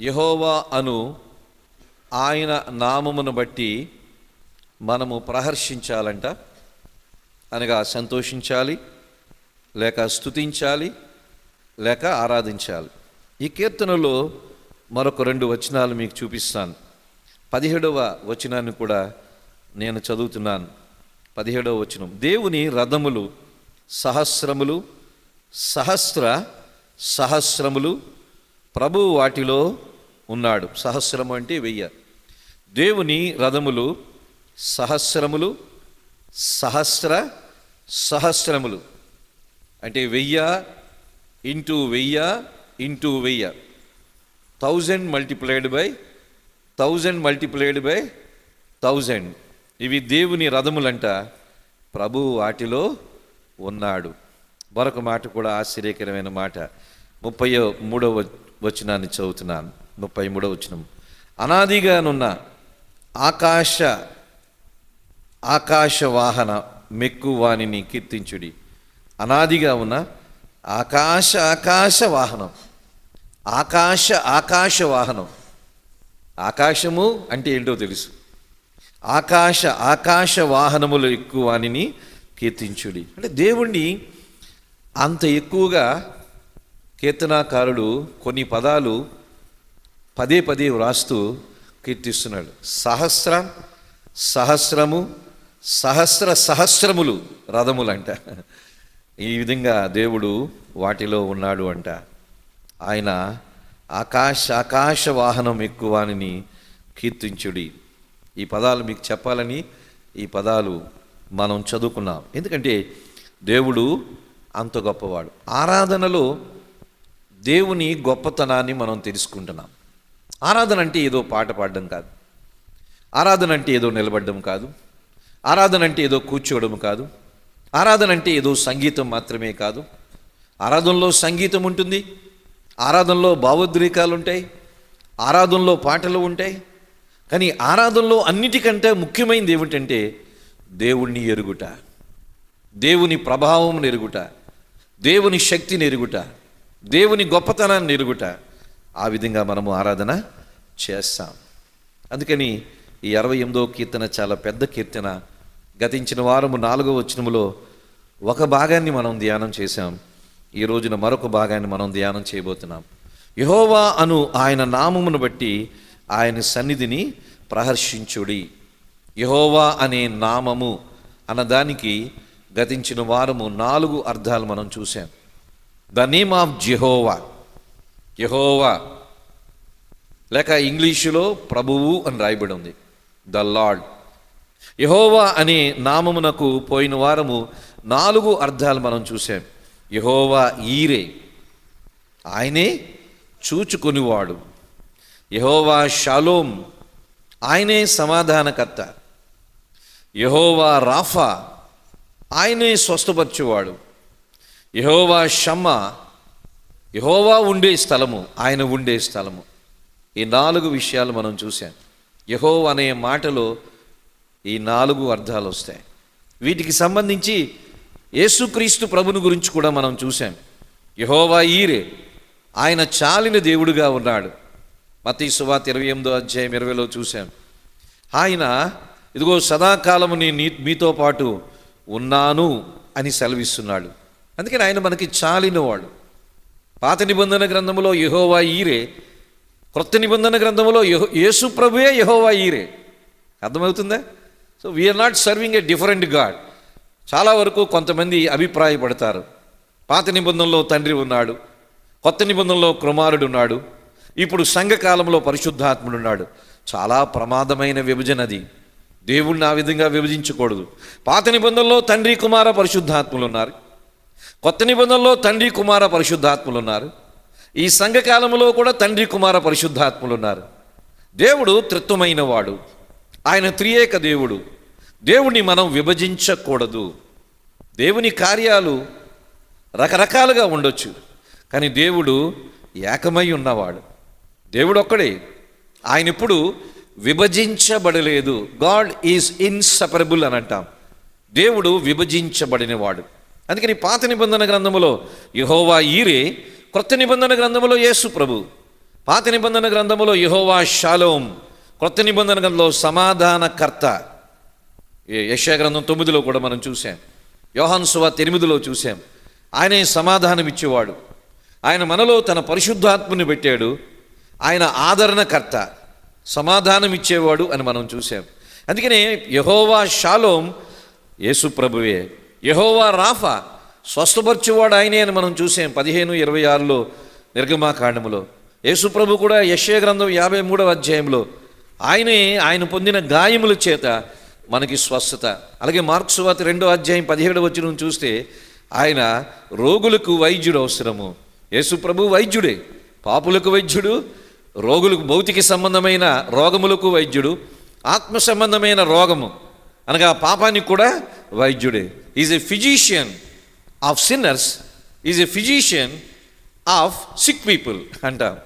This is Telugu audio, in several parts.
యహోవా అను ఆయన నామమును బట్టి మనము ప్రహర్షించాలంట. అనగా సంతోషించాలి లేక స్తుతించాలి లేక ఆరాధించాలి. ఈ కీర్తనలో మరొక రెండు వచనాలు మీకు చూపిస్తాను. పదిహేడవ వచనాన్ని కూడా నేను చదువుతున్నాను. పదిహేడవ వచనం. దేవుని రథములు సహస్రములు సహస్ర సహస్రములు ప్రభువు వాటిలో ఉన్నాడు. సహస్రము అంటే వెయ్య. దేవుని రథములు సహస్రములు సహస్ర సహస్రములు. అంటే వెయ్య ఇంటూ వెయ్య ఇంటూ వెయ్య. Thousand multiplied by thousand multiplied by thousand. ఇవి దేవుని రథములంట ప్రభు వాటిలో ఉన్నాడు. మరొక మాట కూడా ఆశ్చర్యకరమైన మాట. ముప్పై మూడవ వచనాన్ని చదువుతున్నాను. ముప్పై మూడో వచనం. అనాదిగానున్న ఆకాశ ఆకాశ వాహన మెక్కు వాణిని కీర్తించుడి. అనాదిగా ఉన్న ఆకాశ ఆకాశ వాహనం ఆకాశ ఆకాశ వాహనం ఆకాశము అంటే ఏంటో తెలుసు. ఆకాశ ఆకాశ వాహనములు ఎక్కువ వాణిని కీర్తించుడి. అంటే దేవుణ్ణి అంత ఎక్కువగా కీర్తనాకారుడు కొన్ని పదాలు పదే పదే వ్రాస్తూ కీర్తిస్తున్నాడు. సహస్ర సహస్రము సహస్ర సహస్రములు రథములంట. ఈ విధంగా దేవుడు వాటిలో ఉన్నాడు అంట. ఆయన ఆకాశ ఆకాశ వాహనం ఎక్కువాని కీర్తించుడి. ఈ పదాలు మీకు చెప్పాలని ఈ పదాలు మనం చదువుకున్నాం. ఎందుకంటే దేవుడు అంత గొప్పవాడు. ఆరాధనలో దేవుని గొప్పతనాన్ని మనం తెలుసుకుంటున్నాం. ఆరాధన అంటే ఏదో పాట పాడడం కాదు. ఆరాధన అంటే ఏదో నిలబడడం కాదు. ఆరాధన అంటే ఏదో కూర్చోవడం కాదు. ఆరాధన అంటే ఏదో సంగీతం మాత్రమే కాదు. ఆరాధనలో సంగీతం ఉంటుంది. ఆరాధనలో భావోద్రేకాలు ఉంటాయి. ఆరాధనలో పాటలు ఉంటాయి. కానీ ఆరాధనలో అన్నిటికంటే ముఖ్యమైనది ఏమిటంటే దేవుణ్ణి ఎరుగుట. దేవుని ప్రభావం ఎరుగుట. దేవుని శక్తిని ఎరుగుట. దేవుని గొప్పతనాన్ని ఎరుగుట ఆ విధంగా మనము ఆరాధన చేస్తాం. అందుకని ఈ అరవై ఎనిమిదో కీర్తన చాలా పెద్ద కీర్తన. గతించిన వారము నాలుగో వచనములో ఒక భాగాన్ని మనం ధ్యానం చేశాం. ఈ రోజున మరొక భాగాన్ని మనం ధ్యానం చేయబోతున్నాం. యహోవా అను ఆయన నామమును బట్టి ఆయన సన్నిధిని ప్రహర్షించుడి. యహోవా అనే నామము అన్నదానికి గతించిన వారము నాలుగు అర్థాలు మనం చూసాం ద నేమ్ ఆఫ్ జెహోవా యహోవా లేక ఇంగ్లీషులో ప్రభువు అని రాయబడి ఉంది ద లార్డ్ యహోవా అనే నామమునకు పోయిన వారము నాలుగు అర్థాలు మనం చూసాం. యహోవా ఈరే. ఆయనే చూచుకునివాడు. యహోవా షాలోం ఆయనే సమాధానకర్త. యహోవా రాఫా ఆయనే స్వస్థపరిచేవాడు. యహోవా షమ్మ యహోవా ఉండే స్థలము ఆయన ఉండే స్థలము. ఈ నాలుగు విషయాలు మనం చూసాం యహో అనే మాటలో ఈ నాలుగు అర్థాలు వస్తాయి. వీటికి సంబంధించి యేసుక్రీస్తు ప్రభుని గురించి కూడా మనం చూసాం యహోవా ఈరే ఆయన చాలిన దేవుడుగా ఉన్నాడు. మతీ సువార్త ఇరవై ఎనిమిదో అధ్యాయం ఇరవైలో చూశాం. ఆయన ఇదిగో సదాకాలము నేను నీ మీతో పాటు ఉన్నాను అని సెలవిస్తున్నాడు. అందుకని ఆయన మనకి చాలినవాడు. పాత నిబంధన గ్రంథంలో యహోవా ఈరే క్రొత్త నిబంధన గ్రంథంలో యహో యేసు ప్రభువే యహోవా ఈరే. అర్థమవుతుందా? So we are not serving a different God చాలా వరకు కొంతమంది అభిప్రాయపడతారు. పాత నిబంధనలో తండ్రి ఉన్నాడు కొత్త నిబంధనలో కుమారుడు ఉన్నాడు ఇప్పుడు సంఘకాలంలో పరిశుద్ధాత్ముడు ఉన్నాడు. చాలా ప్రమాదమైన విభజన అది. దేవుణ్ణి ఆ విధంగా విభజించకూడదు. పాత నిబంధనలో తండ్రి కుమార పరిశుద్ధాత్ములు ఉన్నారు. కొత్త నిబంధనలో తండ్రి కుమార పరిశుద్ధాత్ములు ఉన్నారు ఈ సంఘకాలంలో కూడా తండ్రి కుమార పరిశుద్ధాత్ములు ఉన్నారు దేవుడు త్రిత్వమైన వాడు ఆయన త్రియేక దేవుడు. దేవుణ్ణి మనం విభజించకూడదు. దేవుని కార్యాలు రకరకాలుగా ఉండొచ్చు. కానీ దేవుడు ఏకమై ఉన్నవాడు. దేవుడు ఒక్కడే ఆయన ఇప్పుడు విభజించబడలేదు. గాడ్ ఈజ్ ఇన్సపరబుల్ అని అంటాం. దేవుడు విభజించబడినవాడు. అందుకని పాత నిబంధన గ్రంథములో యహోవా ఈరే క్రొత్త నిబంధన గ్రంథములో యేసు ప్రభు పాత నిబంధన గ్రంథములో యహోవా షాలోం కొత్త నిబంధన గ్రంథంలో సమాధానకర్త. యశా గ్రంథం తొమ్మిదిలో కూడా మనం చూసాం యోహాన్ సువా ఎనిమిదిలో చూసాం ఆయనే సమాధానమిచ్చేవాడు. ఆయన మనలో తన పరిశుద్ధాత్మని పెట్టాడు. ఆయన ఆదరణకర్త సమాధానం ఇచ్చేవాడు అని మనం చూసాం అందుకనే యహోవా షాలోం యేసు ప్రభువే యహోవా రాఫా స్వస్థపరిచేవాడు ఆయనే అని మనం చూసాం పదిహేను ఇరవై ఆరులో నిర్గమాకాండములో కాండములో. ప్రభు కూడా యశ్య గ్రంథం యాభై మూడవ అధ్యాయంలో ఆయనే ఆయన పొందిన గాయముల చేత మనకి స్వస్థత. అలాగే మార్క్స్ వాత రెండో అధ్యాయం పదిహేడు వచ్చిన చూస్తే ఆయన రోగులకు వైద్యుడు అవసరము. యేసుప్రభు వైద్యుడే పాపులకు వైద్యుడు రోగులకు భౌతిక సంబంధమైన రోగములకు వైద్యుడు ఆత్మ సంబంధమైన రోగము. అనగా పాపానికి కూడా వైద్యుడే. Is a physician of sinners is a physician of sick people అంటాం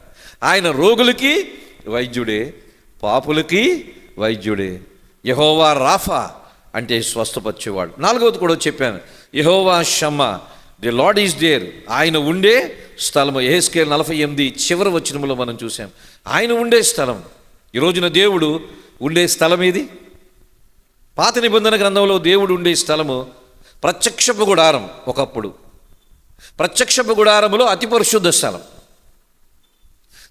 ఆయన రోగులకి వైద్యుడే పాపులకి వైద్యుడే. యహోవా రాఫా అంటే స్వస్థపరిచేవాడు. నాలుగవది కూడా చెప్పాను. యహోవా Shamma the lord is there ఆయన ఉండే స్థలము ఏహెస్కేల్ నలభై ఎనిమిది చివరి వచనములో మనం చూసాం ఆయన ఉండే స్థలం. ఈ రోజున దేవుడు ఉండే స్థలం ఏది పాత నిబంధన గ్రంథంలో దేవుడు ఉండే స్థలము ప్రత్యక్షపు గుడారం ఒకప్పుడు. ప్రత్యక్షపు గుడారములో అతి పరిశుద్ధ స్థలం.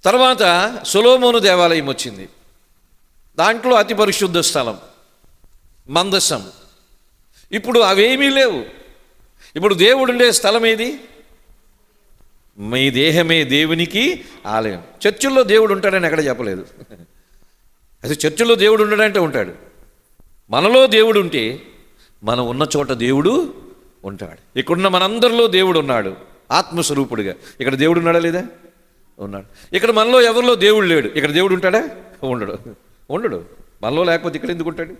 తర్వాత సులోమోను దేవాలయం వచ్చింది. దాంట్లో అతి పరిశుద్ధ స్థలం. మందసం. ఇప్పుడు అవేమీ లేవు. ఇప్పుడు దేవుడు ఉండే స్థలం ఏది? మీ దేహమే దేవునికి ఆలయం. చర్చిల్లో దేవుడు ఉంటాడని ఎక్కడ చెప్పలేదు. అది చర్చిల్లో దేవుడు ఉండడంటే ఉంటాడు. మనలో దేవుడు ఉంటే మనం ఉన్న చోట దేవుడు ఉంటాడు. ఇక్కడున్న మనందరిలో దేవుడు ఉన్నాడు ఆత్మస్వరూపుడిగా. ఇక్కడ దేవుడు ఉన్నాడా లేదా? ఉన్నాడు. ఇక్కడ మనలో ఎవరిలో దేవుడు లేడు? ఇక్కడ దేవుడు ఉంటాడా ఉండడు. ఉండడు. మనలో లేకపోతే ఇక్కడ ఎందుకు ఉంటాడు?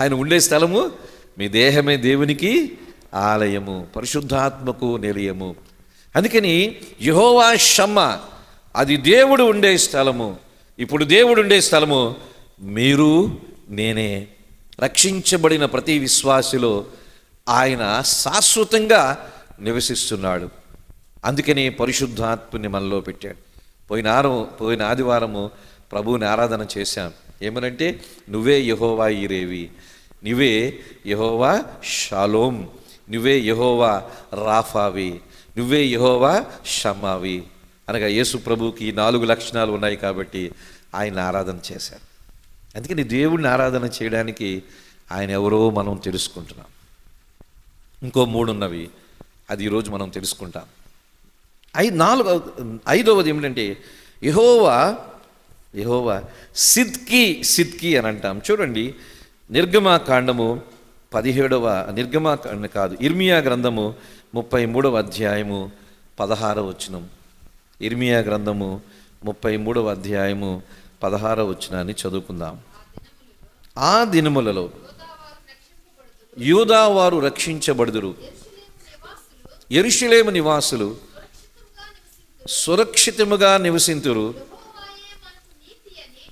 ఆయన ఉండే స్థలము మీ దేహమే దేవునికి ఆలయము. పరిశుద్ధాత్మకు నిలయము. అందుకని యహోవా షమ్మ అది దేవుడు ఉండే స్థలము. ఇప్పుడు దేవుడు ఉండే స్థలము మీరు నేనే. రక్షించబడిన ప్రతి విశ్వాసిలో ఆయన శాశ్వతంగా నివసిస్తున్నాడు. అందుకని పరిశుద్ధాత్మని మనలో పెట్టాడు. పోయినారం పోయిన ఆదివారము ప్రభువుని ఆరాధన చేశాం. ఏమనంటే నువ్వే యహోవా ఈరేవి నువ్వే యహోవా షాలోం. నువ్వే యహోవా రాఫావి. నువ్వే యహోవా షమావి. అనగా యేసు ప్రభువుకి నాలుగు లక్షణాలు ఉన్నాయి కాబట్టి ఆయన ఆరాధన చేశారు అందుకని దేవుడిని ఆరాధన చేయడానికి ఆయన ఎవరో మనం తెలుసుకుంటున్నాం. ఇంకో మూడు ఉన్నవి అది ఈరోజు మనం తెలుసుకుంటాం. ఐ నాలుగు ఐదవది ఏమిటంటే యహోవా యహోవా సిద్కి సిద్కి అని అంటాం. చూడండి నిర్గమాకాండము పదిహేడవ నిర్గమాకాండ కాదు ఇర్మియా గ్రంథము ముప్పై మూడవ అధ్యాయము పదహారవ వచనం. ఇర్మియా గ్రంథము ముప్పై మూడవ అధ్యాయము పదహారవ వచ్చినాన్ని చదువుకుందాం. ఆ దినములలో యూదావారు రక్షించబడుదురు. ఎరుషులేము నివాసులు సురక్షితముగా నివసింతురు.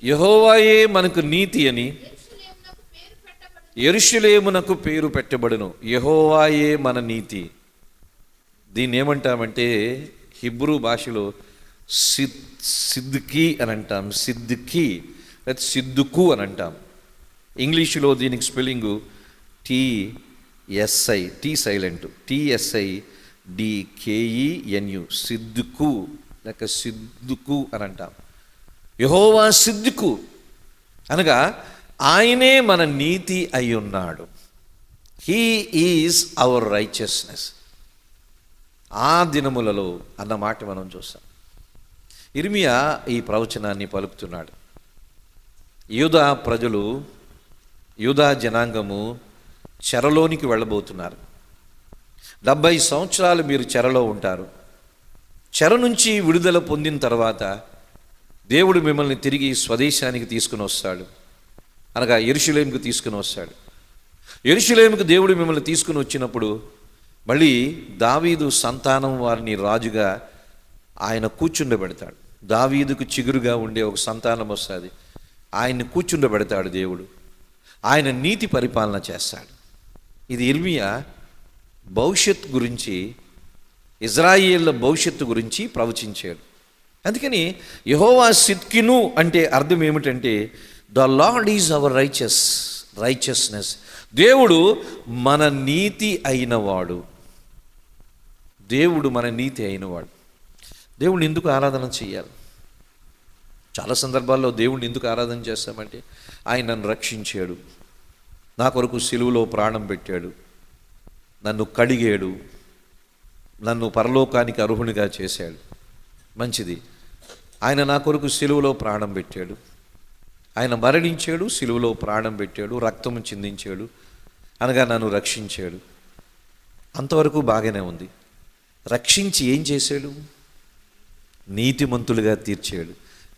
యహోవాయే మనకు నీతి అని ఎరుషులేమునకు పేరు పెట్టబడును. యహోవాయే మన నీతి. దీన్ని ఏమంటామంటే హిబ్రూ భాషలో సిద్ సిద్దుకి అని అంటాం. సిద్దుకి లేదా సిద్దుకు అని అంటాం. ఇంగ్లీషులో దీనికి spelling T S I T silent. T S I D K E N U సిద్దుకు లేక సిద్దుకు అని అంటాం. యహోవా సిద్దుకు. అనగా ఆయనే మన నీతి అయి ఉన్నాడు హీ ఈజ్ అవర్ రైచియస్నెస్. ఆ దినములలో అన్న మాట మనం చూస్తాం. ఇర్మియా ఈ ప్రవచనాన్ని పలుకుతున్నాడు. యూదా ప్రజలు యూదా జనాంగము చెరలోనికి వెళ్ళబోతున్నారు. డెబ్భై సంవత్సరాలు మీరు చెరలో ఉంటారు. చెర నుంచి విడుదల పొందిన తర్వాత దేవుడు మిమ్మల్ని తిరిగి స్వదేశానికి తీసుకుని వస్తాడు. అనగా ఎరుషులేముకు తీసుకుని వస్తాడు. ఎరుషులేముకు దేవుడు మిమ్మల్ని తీసుకుని వచ్చినప్పుడు మళ్ళీ దావీదు సంతానం వారిని రాజుగా ఆయన కూర్చుండబెడతాడు. దావీదుకు చిగురుగా ఉండే ఒక సంతానం వస్తుంది. ఆయన్ని కూర్చుండబెడతాడు దేవుడు. ఆయన నీతి పరిపాలన చేస్తాడు. ఇది ఇర్మియా భవిష్యత్ గురించి ఇజ్రాయిల్ల భవిష్యత్తు గురించి ప్రవచించాడు. అందుకని యహోవా సిద్కిను అంటే అర్థం ఏమిటంటే the Lord is our righteous righteousness. దేవుడు మన నీతి అయినవాడు. దేవుడు మన నీతి అయినవాడు. దేవుడిని ఎందుకు ఆరాధన చేయాలి? చాలా సందర్భాల్లో దేవుడిని ఎందుకు ఆరాధన చేస్తామంటే ఆయన నన్ను రక్షించాడు. నా కొరకు సిలువలో ప్రాణం పెట్టాడు. నన్ను కడిగాడు. నన్ను పరలోకానికి అర్హునిగా చేశాడు. మంచిది. ఆయన నా కొరకు సిలువలో ప్రాణం పెట్టాడు. ఆయన మరణించాడు సిలువలో ప్రాణం పెట్టాడు రక్తము చిందించాడు అనగా నన్ను రక్షించాడు. అంతవరకు బాగానే ఉంది. రక్షించి ఏం చేశాడు? నీతిమంతులుగా తీర్చాడు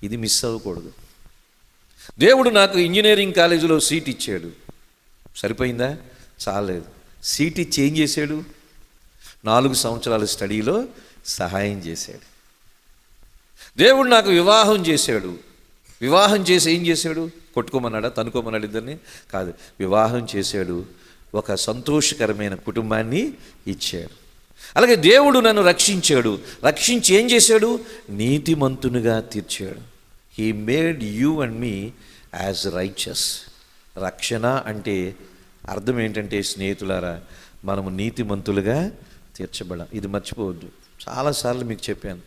ఇది మిస్ అవ్వకూడదు. దేవుడు నాకు ఇంజనీరింగ్ కాలేజీలో సీట్ ఇచ్చాడు. సరిపోయిందా? చాలేదు సీట్ ఇచ్చి ఏం చేశాడు? నాలుగు సంవత్సరాల స్టడీలో సహాయం చేశాడు. దేవుడు నాకు వివాహం చేశాడు. వివాహం చేసి ఏం చేశాడు? కొట్టుకోమన్నాడా? తనుకోమన్నాడు ఇద్దరిని? కాదు. వివాహం చేశాడు. ఒక సంతోషకరమైన కుటుంబాన్ని ఇచ్చాడు. అలాగే దేవుడు నన్ను రక్షించాడు. రక్షించి ఏం చేశాడు? నీతిమంతునిగా తీర్చాడు. He made you and me as righteous రక్షణ అంటే అర్థం ఏంటంటే స్నేహితులారా మనము నీతిమంతులుగా తీర్చబడాం ఇది మర్చిపోవద్దు. చాలాసార్లు మీకు చెప్పాను.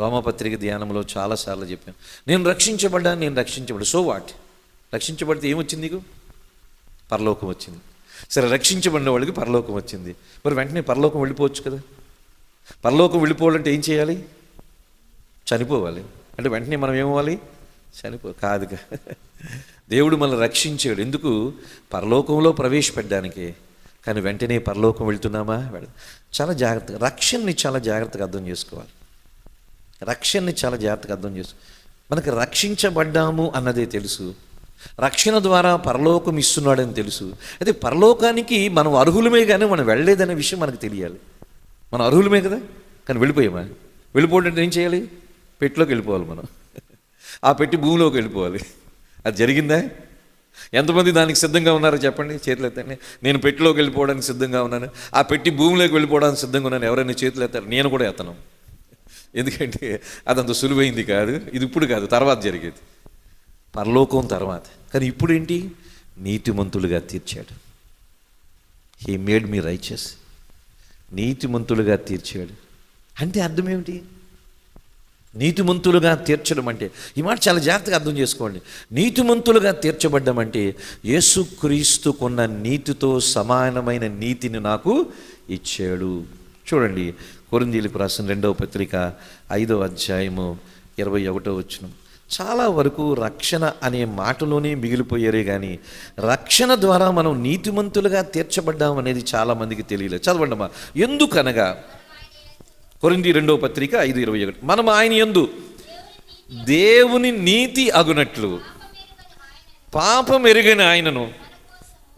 రోమపత్రిక ధ్యానంలో చాలాసార్లు చెప్పాను. నేను రక్షించబడ్డా నేను రక్షించబడ్డా. సో వాట్ రక్షించబడితే ఏమొచ్చింది నీకు? పరలోకం వచ్చింది. సరే రక్షించబడిన వాళ్ళకి పరలోకం వచ్చింది. మరి వెంటనే పరలోకం వెళ్ళిపోవచ్చు కదా. పరలోకం వెళ్ళిపోవాలంటే ఏం చేయాలి? చనిపోవాలి. అంటే వెంటనే మనం ఏమవ్వాలి? చనిపో కాదుగా దేవుడు మనల్ని రక్షించాడు. ఎందుకు? పరలోకంలో ప్రవేశపెట్టడానికి. కానీ వెంటనే పరలోకం వెళ్తున్నామా? చాలా జాగ్రత్తగా రక్షణని చాలా జాగ్రత్తగా అర్థం చేసుకోవాలి. రక్షణని చాలా జాగ్రత్తగా అర్థం చేసుకో మనకు రక్షించబడ్డాము అన్నదే తెలుసు. రక్షణ ద్వారా పరలోకం ఇస్తున్నాడని తెలుసు. అయితే పరలోకానికి మనం అర్హులమే కానీ మనం వెళ్ళలేదనే విషయం మనకు తెలియాలి. మనం అర్హులమే కదా? కానీ వెళ్ళిపోయామా? వెళ్ళిపోవడం ఏం చేయాలి? పెట్టిలోకి వెళ్ళిపోవాలి మనం. ఆ పెట్టి భూమిలోకి వెళ్ళిపోవాలి. అది జరిగిందా? ఎంతమంది దానికి సిద్ధంగా ఉన్నారో చెప్పండి. చేతులు ఎత్తండి. నేను పెట్టిలోకి వెళ్ళిపోవడానికి సిద్ధంగా ఉన్నాను. ఆ పెట్టి భూమిలోకి వెళ్ళిపోవడానికి సిద్ధంగా ఉన్నాను. ఎవరైనా చేతులు ఎత్తారు? నేను కూడా ఎత్తను. ఎందుకంటే అదంత సులువైంది కాదు. ఇది ఇప్పుడు కాదు. తర్వాత జరిగేది. పరలోకం తర్వాత. కానీ ఇప్పుడేంటి? నీతిమంతులుగా తీర్చాడు. హీ మేడ్ మీ రైచస్ నీతిమంతులుగా తీర్చాడు. అంటే అర్థం ఏమిటి? నీతిమంతులుగా తీర్చడం అంటే ఈ మాట చాలా జాగ్రత్తగా అర్థం చేసుకోండి. నీతిమంతులుగా తీర్చబడ్డం అంటే యేసుక్రీస్తుకున్న నీతితో సమానమైన నీతిని నాకు ఇచ్చాడు. చూడండి కొరిందీలకు రాసిన రెండవ పత్రిక ఐదవ అధ్యాయము ఇరవై ఒకటో వచ్చినాం చాలా వరకు రక్షణ అనే మాటలోనే మిగిలిపోయారే కానీ రక్షణ ద్వారా మనం నీతిమంతులుగా తీర్చబడ్డాం అనేది చాలామందికి తెలియలేదు. చదవండమ్మా. ఎందుకనగా కొరింది రెండవ పత్రిక ఐదు ఇరవై ఒకటి. మనం ఆయన ఎందు దేవుని నీతి అగునట్లు పాపం ఎరిగిన ఆయనను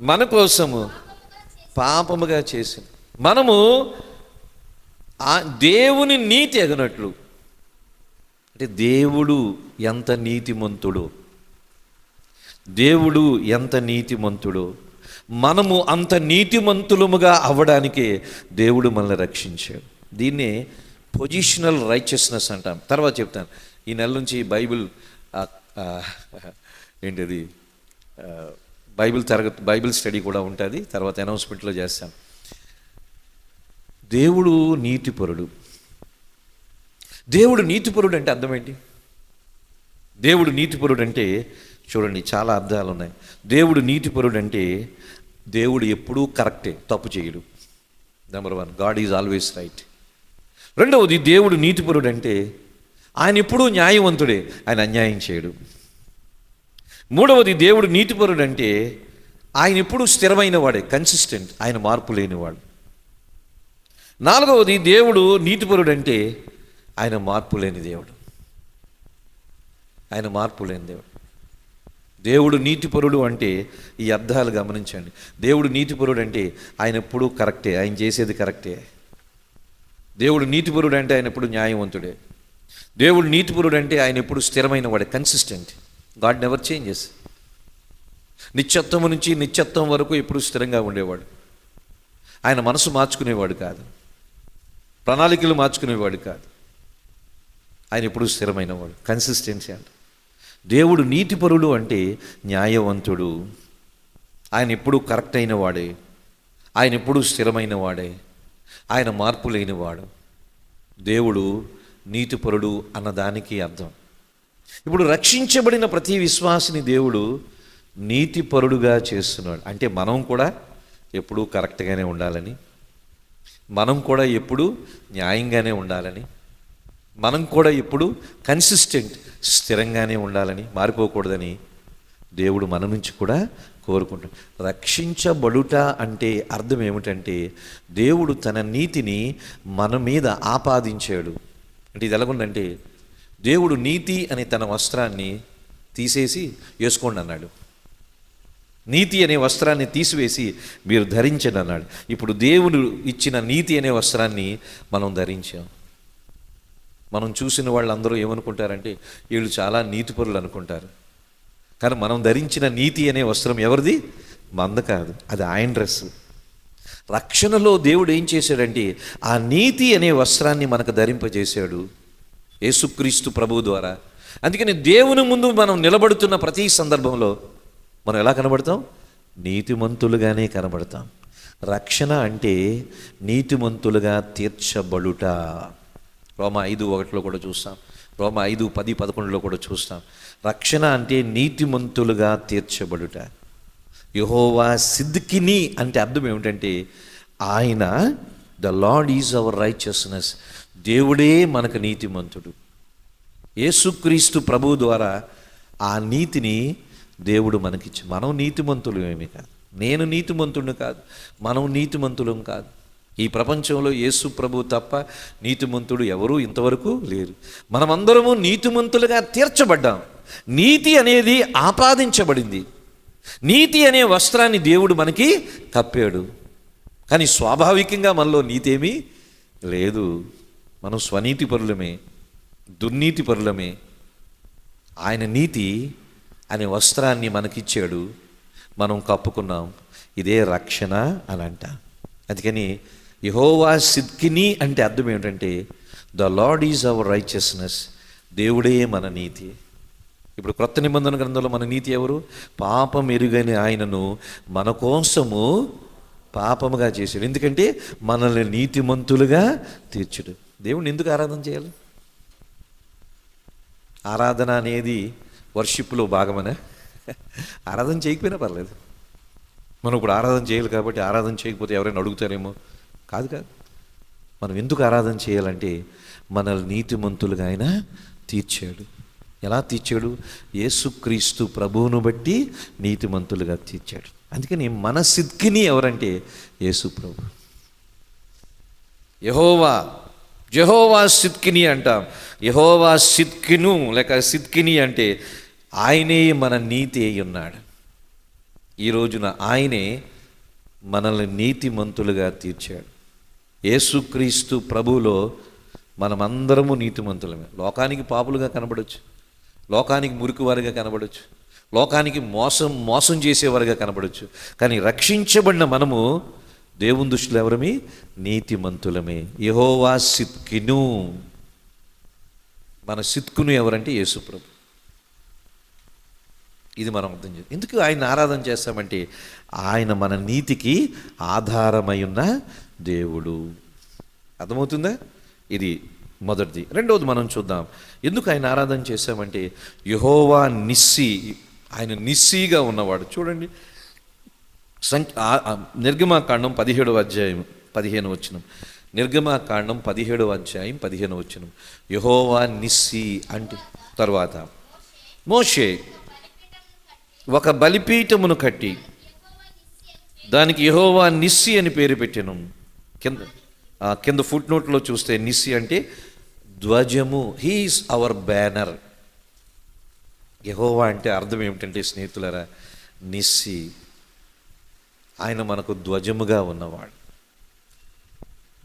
మన కోసము పాపముగా చేసి మనము ఆ దేవుని నీతి అగినట్లు అంటే దేవుడు ఎంత నీతిమంతుడు దేవుడు ఎంత నీతిమంతుడు మనము అంత నీతిమంతులముగా అవ్వడానికే దేవుడు మనల్ని రక్షించాడు. దీన్నే పొజిషనల్ రైచియస్నెస్ అంటాం. తర్వాత చెప్తాను. ఈ నెల నుంచి బైబిల్ ఏంటిది? బైబిల్ తరగతి బైబిల్ స్టడీ కూడా ఉంటుంది. తర్వాత అనౌన్స్మెంట్లో చేస్తాం. దేవుడు నీతిపరుడు. దేవుడు నీతిపరుడు అంటే అర్థం ఏంటి దేవుడు నీతిపరుడు అంటే చూడండి చాలా అర్థాలు ఉన్నాయి. దేవుడు నీతిపరుడు అంటే దేవుడు ఎప్పుడూ కరెక్టే తప్పు చేయడు. Number one God is always right రెండవది దేవుడు నీతిపరుడు అంటే ఆయన ఎప్పుడూ న్యాయవంతుడే ఆయన అన్యాయం చేయడు. మూడవది దేవుడు నీతిపరుడు అంటే ఆయన ఎప్పుడూ స్థిరమైన వాడే కన్సిస్టెంట్ ఆయన మార్పు లేనివాడు. నాలుగవది దేవుడు నీతిపరుడు అంటే ఆయన మార్పు లేని దేవుడు. ఆయన మార్పు లేని దేవుడు. దేవుడు నీతిపరుడు అంటే ఈ అర్థాలు గమనించండి. దేవుడు నీతిపరుడు అంటే ఆయన ఎప్పుడూ కరెక్టే ఆయన చేసేది కరెక్టే. దేవుడు నీతిపరుడు అంటే ఆయన ఎప్పుడు న్యాయవంతుడే. దేవుడు నీతిపరుడు అంటే ఆయన ఎప్పుడు స్థిరమైన వాడే కన్సిస్టెంట్ గాడ్ నెవర్ చేంజెస్ నిత్యత్వం నుంచి నిత్యత్వం వరకు ఎప్పుడు స్థిరంగా ఉండేవాడు. ఆయన మనసు మార్చుకునేవాడు కాదు. ప్రణాళికలు మార్చుకునేవాడు కాదు. ఆయన ఎప్పుడు స్థిరమైన వాడు కన్సిస్టెన్సీ అంట. దేవుడు నీతిపరుడు అంటే న్యాయవంతుడు. ఆయన ఎప్పుడూ కరెక్ట్ అయిన వాడే ఆయన ఎప్పుడూ స్థిరమైన వాడే ఆయన మార్పు లేనివాడు. దేవుడు నీతిపరుడు అన్నదానికి అర్థం. ఇప్పుడు రక్షించబడిన ప్రతి విశ్వాసిని దేవుడు నీతిపరుడుగా చేస్తున్నాడు. అంటే మనం కూడా ఎప్పుడూ కరెక్ట్గానే ఉండాలని మనం కూడా ఎప్పుడూ న్యాయంగానే ఉండాలని మనం కూడా ఇప్పుడు కన్సిస్టెంట్ స్థిరంగానే ఉండాలని మారిపోకూడదని దేవుడు మన నుంచి కూడా కోరుకుంటాడు. రక్షించబడుట అంటే అర్థం ఏమిటంటే దేవుడు తన నీతిని మన మీద ఆపాదించాడు. అంటే ఇది ఎలాగుందంటే దేవుడు నీతి అనే తన వస్త్రాన్ని తీసేసి వేసుకోండి అన్నాడు. నీతి అనే వస్త్రాన్ని తీసివేసి మీరు ధరించండి అన్నాడు. ఇప్పుడు దేవుడు ఇచ్చిన నీతి అనే వస్త్రాన్ని మనం ధరించాం. మనం చూసిన వాళ్ళందరూ ఏమనుకుంటారంటే వీళ్ళు చాలా నీతిపరులు అనుకుంటారు. కానీ మనం ధరించిన నీతి అనే వస్త్రం ఎవరిది? మంద కాదు అది ఆయన డ్రెస్. రక్షణలో దేవుడు ఏం చేశాడంటే ఆ నీతి అనే వస్త్రాన్ని మనకు ధరింపజేశాడు యేసుక్రీస్తు ప్రభు ద్వారా. అందుకని దేవుని ముందు మనం నిలబడుతున్న ప్రతి సందర్భంలో మనం ఎలా కనబడతాం? నీతిమంతులుగానే కనబడతాం. రక్షణ అంటే నీతిమంతులుగా తీర్చబడుట. రోమ ఐదు ఒకటిలో కూడా చూస్తాం. రోమ ఐదు పది పదకొండులో కూడా చూస్తాం. రక్షణ అంటే నీతిమంతులుగా తీర్చబడుట. యహోవా సిద్కిని అంటే అర్థం ఏమిటంటే ఆయన the Lord is our righteousness. దేవుడే మనకు నీతిమంతుడు. యేసుక్రీస్తు ప్రభు ద్వారా ఆ నీతిని దేవుడు మనకిచ్చి మనం నీతిమంతులు ఏమీ కాదు. నేను నీతిమంతుడిని కాదు. మనం నీతిమంతులం కాదు. ఈ ప్రపంచంలో యేసు ప్రభు తప్ప నీతిమంతుడు ఎవరూ ఇంతవరకు లేరు. మనమందరము నీతిమంతులుగా తీర్చబడ్డాం. నీతి అనేది ఆపాదించబడింది. నీతి అనే వస్త్రాన్ని దేవుడు మనకి కప్పాడు కానీ స్వాభావికంగా మనలో నీతి ఏమీ లేదు. మనం స్వనీతి పరులమే దుర్నీతి పరులమే. ఆయన నీతి అనే వస్త్రాన్ని మనకిచ్చాడు. మనం కప్పుకున్నాం. ఇదే రక్షణ అని అంట. అందుకని యహోవా సిద్కిని అంటే అర్థం ఏమిటంటే the Lord is our righteousness దేవుడే మన నీతి. ఇప్పుడు క్రొత్త నిబంధన గ్రంథంలో మన నీతి ఎవరు? పాపం ఎరుగని ఆయనను మన కోసము పాపముగా చేశాడు. ఎందుకంటే మనల్ని నీతిమంతులుగా తీర్చుడు. దేవుడిని ఎందుకు ఆరాధన చేయాలి? ఆరాధన అనేది వర్షిప్లో భాగమనే? ఆరాధన చేయకపోయినా పర్లేదు. మనం ఇప్పుడు ఆరాధన చేయాలి కాబట్టి ఆరాధన చేయకపోతే ఎవరైనా అడుగుతారేమో? కాదు కాదు. మనం ఎందుకు ఆరాధన చేయాలంటే మనల్ని నీతిమంతులుగా ఆయన తీర్చాడు. ఎలా తీర్చాడు? యేసుక్రీస్తు ప్రభువును బట్టి నీతిమంతులుగా తీర్చాడు. అందుకని మన సిద్కిని ఎవరంటే యేసు ప్రభు. యహోవా యహోవా సిద్కిని అంటాం. యహోవా సిద్కిను లేక సిద్కిని అంటే ఆయనే మన నీతి అయి ఉన్నాడు. ఈ రోజున ఆయనే మనల్ని నీతిమంతులుగా తీర్చాడు. యేసుక్రీస్తు ప్రభులో మనమందరము నీతిమంతులమే. లోకానికి పాపులుగా కనబడవచ్చు లోకానికి మురికివారిగా కనబడవచ్చు లోకానికి మోసం మోసం చేసేవారుగా కనబడవచ్చు కానీ రక్షించబడిన మనము దేవుని దృష్టిలో ఎవరమి? నీతిమంతులమే. యహోవా సిత్కిను మన సిత్కును ఎవరంటే యేసుప్రభు ఇది మనం అర్థం చేయాలి. ఎందుకు ఆయన ఆరాధన చేస్తామంటే ఆయన మన నీతికి ఆధారమై ఉన్న దేవుడు. అర్థమవుతుందా? ఇది మొదటిది. రెండవది మనం చూద్దాం. ఎందుకు ఆయన ఆరాధన చేశామంటే యహోవా నిస్సి ఆయన నిస్సిగా ఉన్నవాడు. చూడండి. సంఖ్య నిర్గమాకాండం పదిహేడవ అధ్యాయం పదిహేను వచ్చినం నిర్గమాకాండం పదిహేడవ అధ్యాయం పదిహేను వచ్చినం యహోవా నిస్సి అంటే తర్వాత. మోషే ఒక బలిపీఠమును కట్టి దానికి యహోవా నిస్సి అని పేరు పెట్టాను. కింద కింద ఫుట్ నోట్లో చూస్తే నిస్సి అంటే ధ్వజము హీస్ అవర్ బ్యానర్ యహోవా అంటే అర్థం ఏమిటంటే స్నేహితులరా నిస్సి ఆయన మనకు ధ్వజముగా ఉన్నవాడు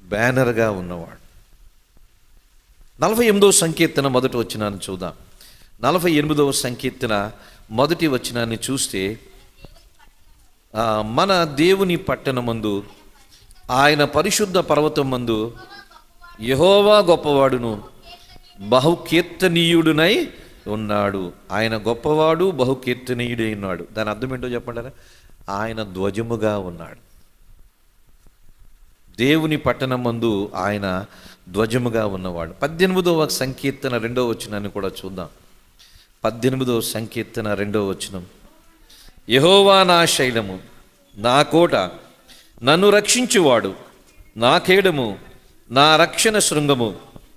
బ్యానర్గా ఉన్నవాడు. నలభై ఎనిమిదవ సంకీర్తన మొదటి వచ్చినాన్ని చూద్దాం. నలభై ఎనిమిదవ సంకీర్తన మొదటి వచ్చినాన్ని చూస్తే మన దేవుని పట్టణమందు ఆయన పరిశుద్ధ పర్వతం మందు యహోవా గొప్పవాడును బహుకీర్తనీయుడునై ఉన్నాడు. ఆయన గొప్పవాడు బహుకీర్తనీయుడై ఉన్నాడు. దాని అర్థం ఏంటో చెప్పండి ఆయన ధ్వజముగా ఉన్నాడు. దేవుని పట్టణమందు ఆయన ధ్వజముగా ఉన్నవాడు. పద్దెనిమిదవ సంకీర్తన రెండవ వచనాన్ని కూడా చూద్దాం. పద్దెనిమిదవ సంకీర్తన రెండవ వచనం. యహోవా నా శైలము నా కోట నన్ను రక్షించువాడు. నా కేడము నా రక్షణ శృంగము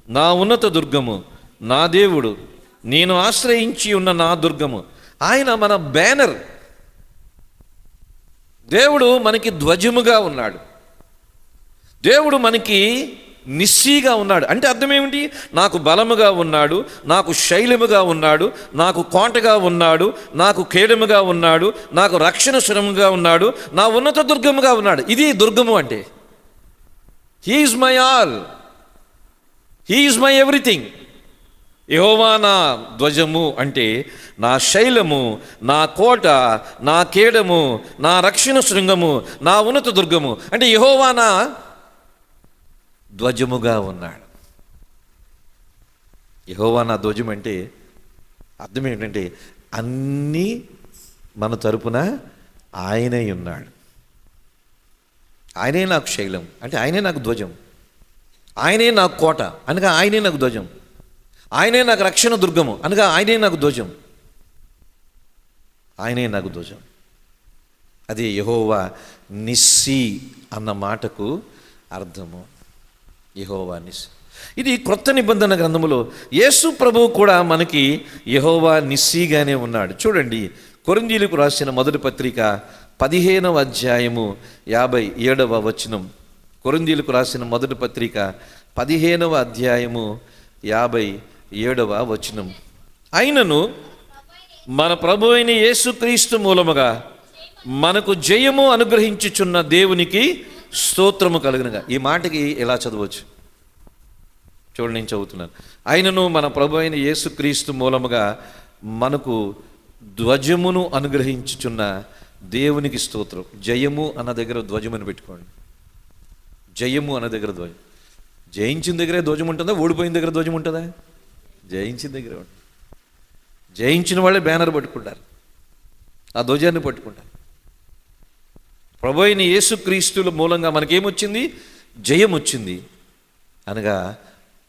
నా ఉన్నత దుర్గము నా దేవుడు. నేను ఆశ్రయించి ఉన్న నా దుర్గము. ఆయన మన బ్యానర్. దేవుడు మనకి ధ్వజముగా ఉన్నాడు. దేవుడు మనకి నిస్సీగా ఉన్నాడు. అంటే అర్థం ఏమిటి? నాకు బలముగా ఉన్నాడు నాకు శైలముగా ఉన్నాడు నాకు కోటగా ఉన్నాడు నాకు కేడముగా ఉన్నాడు నాకు రక్షణ శరముగా ఉన్నాడు నా ఉన్నత దుర్గముగా ఉన్నాడు. ఇది దుర్గము అంటే. He is my all he is my everything యహోవా నా ధ్వజము అంటే నా శైలము నా కోట నా కేడము నా రక్షణ శృంగము నా ఉన్నత దుర్గము. అంటే యహోవా నా ధ్వజముగా ఉన్నాడు. యహోవా నా ధ్వజం అంటే అర్థం ఏంటంటే అన్నీ మన తరపున ఆయనే ఉన్నాడు. ఆయనే నాకు శైలం అంటే ఆయనే నాకు ధ్వజం. ఆయనే నాకు కోట అనగా ఆయనే నాకు ధ్వజం. ఆయనే నాకు రక్షణ దుర్గము అనగా ఆయనే నాకు ధ్వజం. ఆయనే నాకు ధ్వజం. అది యహోవా నిస్సి అన్న మాటకు అర్థము. యహోవా నిస్సి ఇది క్రొత్త నిబంధన గ్రంథములో యేసు ప్రభువు కూడా మనకి యహోవా నిస్సిగానే ఉన్నాడు. చూడండి కొరంజీలకు రాసిన మొదటి పత్రిక పదిహేనవ అధ్యాయము యాభై ఏడవ వచనం. కొరంజీలకు రాసిన మొదటి పత్రిక పదిహేనవ అధ్యాయము యాభై ఏడవ వచనం. అయినను మన ప్రభు అయిన యేసుక్రీస్తు మూలముగా మనకు జయము అనుగ్రహించుచున్న దేవునికి స్తోత్రము కలిగినగా. ఈ మాటకి ఎలా చదవచ్చు? చూడండి నేను చదువుతున్నాను. ఆయనను మన ప్రభు అయిన యేసుక్రీస్తు మూలముగా మనకు ధ్వజమును అనుగ్రహించుచున్న దేవునికి స్తోత్రం. జయము అన్న దగ్గర ధ్వజమని పెట్టుకోండి. జయము అన్న దగ్గర ధ్వజం. జయించిన దగ్గరే ధ్వజం ఉంటుందా? ఓడిపోయిన దగ్గర ధ్వజం ఉంటుందా? జయించిన దగ్గర ఉంటుంది? జయించిన వాళ్ళే బ్యానర్ పట్టుకుంటారు. ఆ ధ్వజాన్ని పట్టుకుంటారు. ప్రభు అయిన యేసుక్రీస్తుల మూలంగా మనకేమొచ్చింది? జయం వచ్చింది అనగా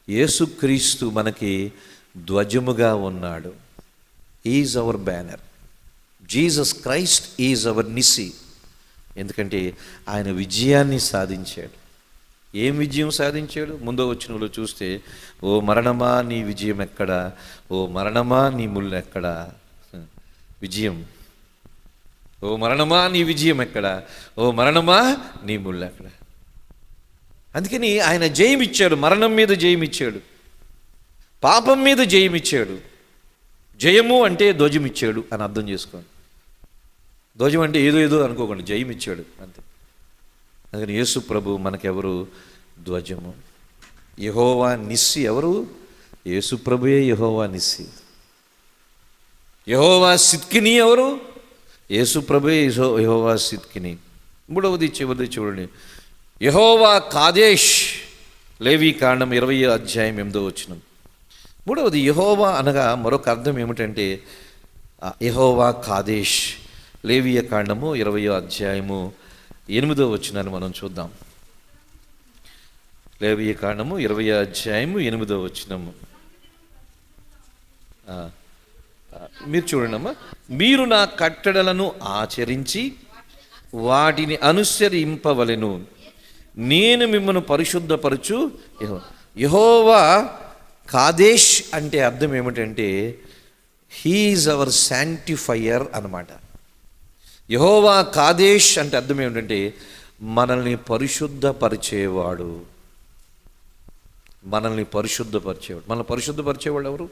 యేసుక్రీస్తు మనకి ధ్వజముగా ఉన్నాడు. Is our banner Jesus Christ is our నిసి ఎందుకంటే ఆయన విజయాన్ని సాధించాడు. ఏం విజయం సాధించాడు? ముందో వచ్చినలో చూస్తే ఓ మరణమా నీ విజయం ఎక్కడా? ఓ మరణమా నీ ముళ్ళు ఎక్కడా? విజయం ఓ మరణమా నీ విజయం ఎక్కడ? ఓ మరణమా నీ ముళ్ళు ఎక్కడ? అందుకని ఆయన జయం ఇచ్చాడు మరణం మీద జయం ఇచ్చాడు పాపం మీద జయం ఇచ్చాడు జయము అంటే ధ్వజమిచ్చాడు అని అర్థం చేసుకోండి. ధ్వజం అంటే ఏదో ఏదో అనుకోకండి జయం ఇచ్చాడు అంతే. అందుకని యేసు ప్రభు మనకెవరు? ధ్వజము. యహోవా నిస్సి ఎవరు? యేసు ప్రభుయే యహోవా నిస్సి. యహోవా సిత్కిని ఎవరు? యేసుప్రభే యహో యహోవా సిత్కిని మూడవది చివరిది చూడండి. యహోవా కాదేష్ లేవి కాండం ఇరవై అధ్యాయం ఎనిమిదో వచ్చిన మూడవది యహోవా అనగా మరొక అర్థం ఏమిటంటే యహోవా కాదేష్ లేవియ కాండము ఇరవయో అధ్యాయము ఎనిమిదో వచ్చినాన్ని మనం చూద్దాం. లేవియ కాండము ఇరవై అధ్యాయము ఎనిమిదో వచ్చినము మీరు చూడండి అమ్మా మీరు నా కట్టడలను ఆచరించి వాటిని అనుసరింపవలెను. నేను మిమ్మల్ని పరిశుద్ధపరచు. యహోవా కాదేశ్ అంటే అర్థం ఏమిటంటే హీఈస్ అవర్ శాంటిఫైయర్ అనమాట యహోవా కాదేశ్ అంటే అర్థం ఏమిటంటే మనల్ని పరిశుద్ధపరిచేవాడు. మనల్ని పరిశుద్ధపరిచేవాడు. మనల్ని పరిశుద్ధపరిచేవాడు ఎవరు?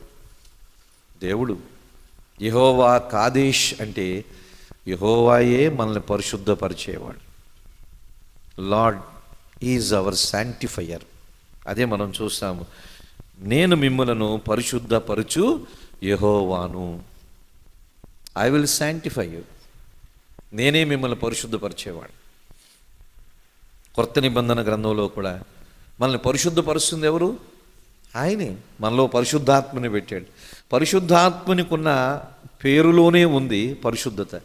దేవుడు. యహోవా కాదేశ్ అంటే యహోవాయే మనల్ని పరిశుద్ధపరిచేవాడు. Lord is our sanctifier. అదే మనం చూస్తాము. నేను మిమ్మలను పరిశుద్ధపరచు యహోవాను. I will sanctify you. నేనే మిమ్మల్ని పరిశుద్ధపరిచేవాడు. కొత్త నిబంధన గ్రంథంలో కూడా మనల్ని పరిశుద్ధపరుస్తుంది ఎవరు? ఆయనే మనలో పరిశుద్ధాత్మని పెట్టాడు. పరిశుద్ధాత్మనికున్న పేరులోనే ఉంది పరిశుద్ధత.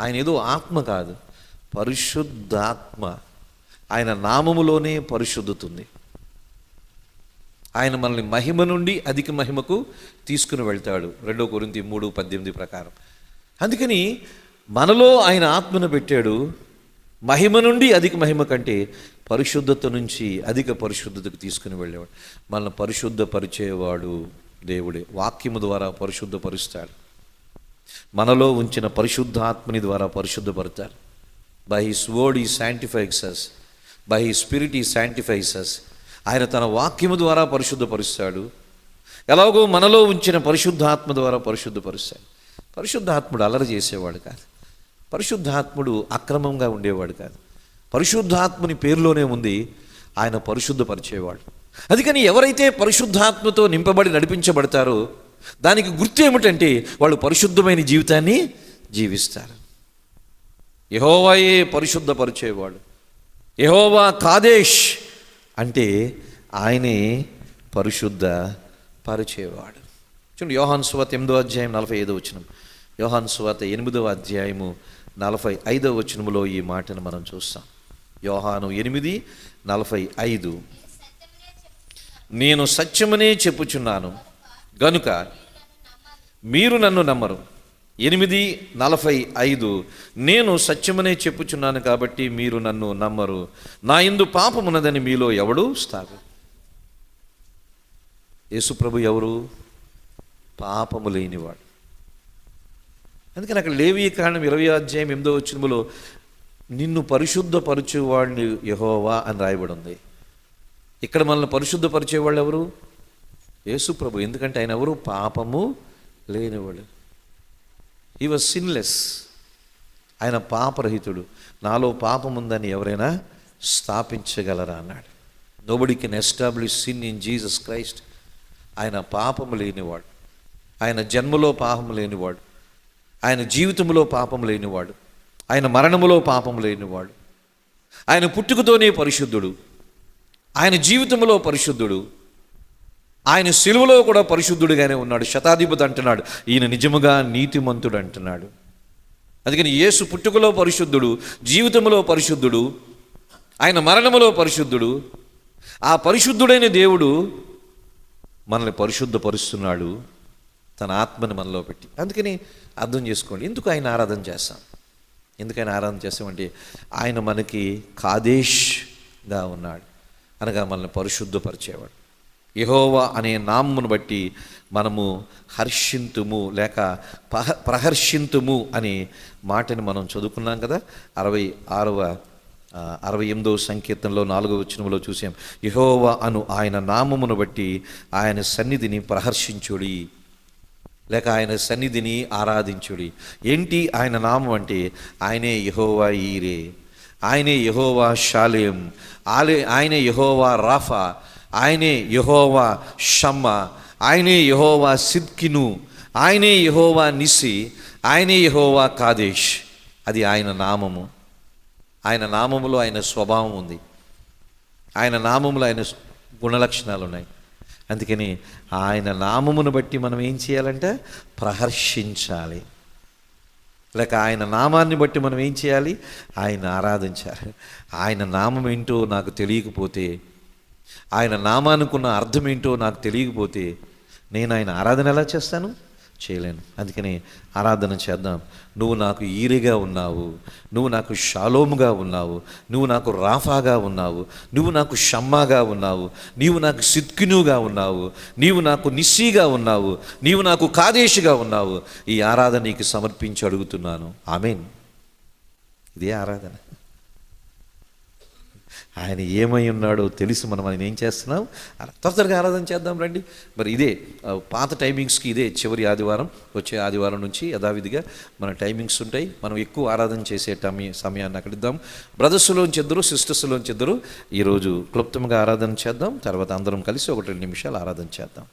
ఆయన ఏదో ఆత్మ కాదు పరిశుద్ధాత్మ. ఆయన నామములోనే పరిశుద్ధత ఉంది ఆయన మనల్ని మహిమ నుండి అధిక మహిమకు తీసుకుని వెళ్తాడు. రెండో కొరింతి మూడు పద్దెనిమిది ప్రకారం. అందుకని మనలో ఆయన ఆత్మను పెట్టాడు. మహిమ నుండి అధిక మహిమ కంటే పరిశుద్ధత నుంచి అధిక పరిశుద్ధతకు తీసుకుని వెళ్ళేవాడు. మనల్ని పరిశుద్ధపరిచేవాడు. దేవుడే వాక్యము ద్వారా పరిశుద్ధపరుస్తాడు. మనలో ఉంచిన పరిశుద్ధాత్మని ద్వారా పరిశుద్ధపడతారు బై హిస్ వర్డ్ ఈ శాంటిఫైక్స్ బై హీ స్పిరిట్ ఈ శాంటిఫైసస్ ఆయన తన వాక్యము ద్వారా పరిశుద్ధపరుస్తాడు. ఎలాగో మనలో ఉంచిన పరిశుద్ధాత్మ ద్వారా పరిశుద్ధపరుస్తాడు. పరిశుద్ధాత్ముడు అలరి చేసేవాడు కాదు. పరిశుద్ధాత్ముడు అక్రమంగా ఉండేవాడు కాదు. పరిశుద్ధాత్ముని పేరులోనే ఉంది ఆయన పరిశుద్ధపరిచేవాడు. అందుకని ఎవరైతే పరిశుద్ధాత్మతో నింపబడి నడిపించబడతారో దానికి గుర్తు ఏమిటంటే వాళ్ళు పరిశుద్ధమైన జీవితాన్ని జీవిస్తారు. యహోవాయే పరిశుద్ధపరిచేవాడు. యహోవా కాదేశ్ అంటే ఆయనే పరిశుద్ధ పరిచేవాడు చూడండి యోహాన్ సువాత ఎనిమిదో అధ్యాయం నలభై ఐదో వచనం. యోహాన్ సువాత ఎనిమిదవ అధ్యాయము నలభై ఐదవ వచనములో ఈ మాటను మనం చూస్తాం. యోహాను ఎనిమిది నలభై ఐదు. నేను సత్యమనే చెప్పుచున్నాను. గనుక మీరు నన్ను నమ్మరు. ఎనిమిది నలభై ఐదు. నేను సత్యమనే చెప్పుచున్నాను కాబట్టి మీరు నన్ను నమ్మరు. నా ఇందు పాపమున్నదని మీలో ఎవడు స్థాపి యేసుప్రభు ఎవరు? పాపము లేనివాడు. అందుకని అక్కడ లేవి కారణం ఇరవై అధ్యాయం ఎనిమిదో వచ్చినములో నిన్ను పరిశుద్ధపరచువాడిని యహోవా అని రాయబడి ఉంది. ఇక్కడ మనల్ని పరిశుద్ధపరిచేవాళ్ళు ఎవరు యేసుప్రభు ఎందుకంటే ఆయన ఎవరు? పాపము లేనివాడు. ఈ వాజ్ సిన్లెస్ ఆయన పాపరహితుడు. నాలో పాపం ఉందని ఎవరైనా స్థాపించగలరా అన్నాడు. Nobody can establish sin in Jesus Christ ఆయన పాపము లేనివాడు. ఆయన జన్మలో పాపం లేనివాడు. ఆయన జీవితంలో పాపం లేనివాడు. ఆయన మరణములో పాపం లేనివాడు. ఆయన పుట్టుకతోనే పరిశుద్ధుడు. ఆయన జీవితంలో పరిశుద్ధుడు. ఆయన సిలువలో కూడా పరిశుద్ధుడిగానే ఉన్నాడు. శతాధిపతి అంటున్నాడు. ఈయన నిజముగా నీతిమంతుడు అంటున్నాడు. అందుకని యేసు పుట్టుకలో పరిశుద్ధుడు జీవితంలో పరిశుద్ధుడు ఆయన మరణములో పరిశుద్ధుడు ఆ పరిశుద్ధుడైన దేవుడు మనల్ని పరిశుద్ధపరుస్తున్నాడు. తన ఆత్మని మనలో పెట్టి. అందుకని అర్థం చేసుకోండి. ఎందుకు ఆయన ఆరాధన చేస్తాం? ఎందుకు ఆయన ఆరాధన చేస్తామంటే ఆయన మనకి కాదేష్గా ఉన్నాడు. అనగా మనల్ని పరిశుద్ధపరిచేవాడు. యహోవా అనే నామమును బట్టి మనము హర్షింతుము లేక పహ ప్రహర్షింతుము అనే మాటని మనం చదువుకున్నాం కదా? అరవై ఆరవ అరవై ఎనిమిదవ సంకీర్తనలో నాలుగో వచనంలో చూసాం. యహోవా అను ఆయన నామమును బట్టి ఆయన సన్నిధిని ప్రహర్షించుడి లేక ఆయన సన్నిధిని ఆరాధించుడి. ఏంటి ఆయన నామం అంటే ఆయనే యహోవా ఈరే. ఆయనే యహోవా షాలేం ఆలే ఆయనే యహోవా రాఫా ఆయనే యహోవా షమ్మ ఆయనే యహోవా సిద్కిను ఆయనే యహోవా నిసి ఆయనే యహోవా కాదేశ్ అది ఆయన నామము. ఆయన నామములో ఆయన స్వభావం ఉంది. ఆయన నామములో ఆయన గుణలక్షణాలు ఉన్నాయి అందుకని ఆయన నామమును బట్టి మనం ఏం చేయాలంటే ప్రహర్షించాలి. లేక ఆయన నామాన్ని బట్టి మనం ఏం చేయాలి? ఆయన ఆరాధించాలి ఆయన నామం ఏంటో నాకు తెలియకపోతే ఆయన నామానుకున్న అర్థం ఏంటో నాకు తెలియకపోతే నేను ఆయన ఆరాధన ఎలా చేస్తాను? చేయలేను. అందుకని ఆరాధన చేద్దాం. నువ్వు నాకు ఈరిగా ఉన్నావు. నువ్వు నాకు షాలోముగా ఉన్నావు. నువ్వు నాకు రాఫాగా ఉన్నావు. నువ్వు నాకు షమ్మాగా ఉన్నావు. నీవు నాకు సిద్కినుగా ఉన్నావు. నీవు నాకు నిస్సీగా ఉన్నావు. నీవు నాకు కాదేశిగా ఉన్నావు. ఈ ఆరాధన నీకు సమర్పించి అడుగుతున్నాను. ఆమెన్. ఇదే ఆరాధన. ఆయన ఏమై ఉన్నాడో తెలిసి మనం ఆయన ఏం చేస్తున్నాం? అలా త్వరగా ఆరాధన చేద్దాం రండి. మరి ఇదే పాత టైమింగ్స్కి ఇదే చివరి ఆదివారం వచ్చే ఆదివారం నుంచి యథావిధిగా మన టైమింగ్స్ ఉంటాయి. మనం ఎక్కువ ఆరాధన చేసే టమీ సమయాన్ని అక్కడ ఇద్దాం బ్రదర్స్లోంచి ఇద్దరు సిస్టర్స్లోంచి ఇద్దరు ఈరోజు క్లుప్తంగా ఆరాధన చేద్దాం. తర్వాత అందరం కలిసి ఒకటి రెండు నిమిషాలు ఆరాధన చేద్దాం.